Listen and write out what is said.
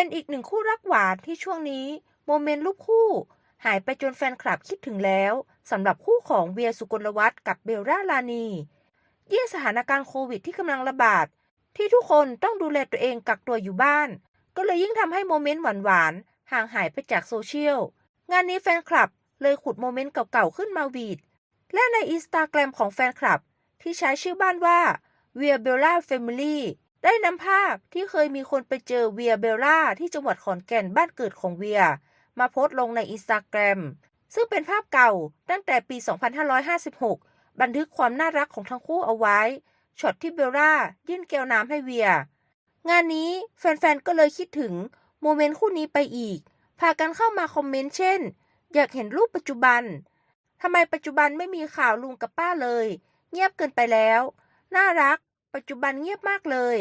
เป็นอีกหนึ่งคู่รักหวานที่ช่วงนี้โมเมนต์รูปคู่ หายไปจนแฟนคลับคิดถึงแล้วสำหรับคู่ของเวียสุกลวัฒน์กับเบลล่าลานียิ่งสถานการณ์โควิดที่กำลังระบาด ที่ทุกคนต้องดูแลตัวเองกักตัวอยู่บ้าน ก็เลยยิ่งทำให้โมเมนต์หวานๆห่างหายไปจากโซเชียล งานนี้แฟนคลับเลยขุดโมเมนต์เก่าๆขึ้นมาวีด และในอินสตาแกรมของแฟนคลับ ที่ใช้ชื่อบ้านว่า v i a b e l l a Family ได้นำภาพที่เคยมีคนไปเจอเวียเบลล่าที่จังหวัดขอนแก่นบ้านเกิดของเวีย มาโพสต์ลงในอินสตาแกรมซึ่งเป็นภาพเก่าตั้งแต่ปี 2556 บันทึกความน่ารักของทั้งคู่เอาไว้ ช็อตที่เบลล่ายื่นแก้วน้ำให้เวีย งานนี้แฟนๆ ก็เลยคิดถึงโมเมนต์คู่นี้ไปอีก พากันเข้ามาคอมเมนต์เช่น อยากเห็นรูปปัจจุบัน ทำไมปัจจุบันไม่มีข่าวลุงกับป้าเลย เงียบเกินไปแล้ว น่ารัก ปัจจุบันเงียบมากเลย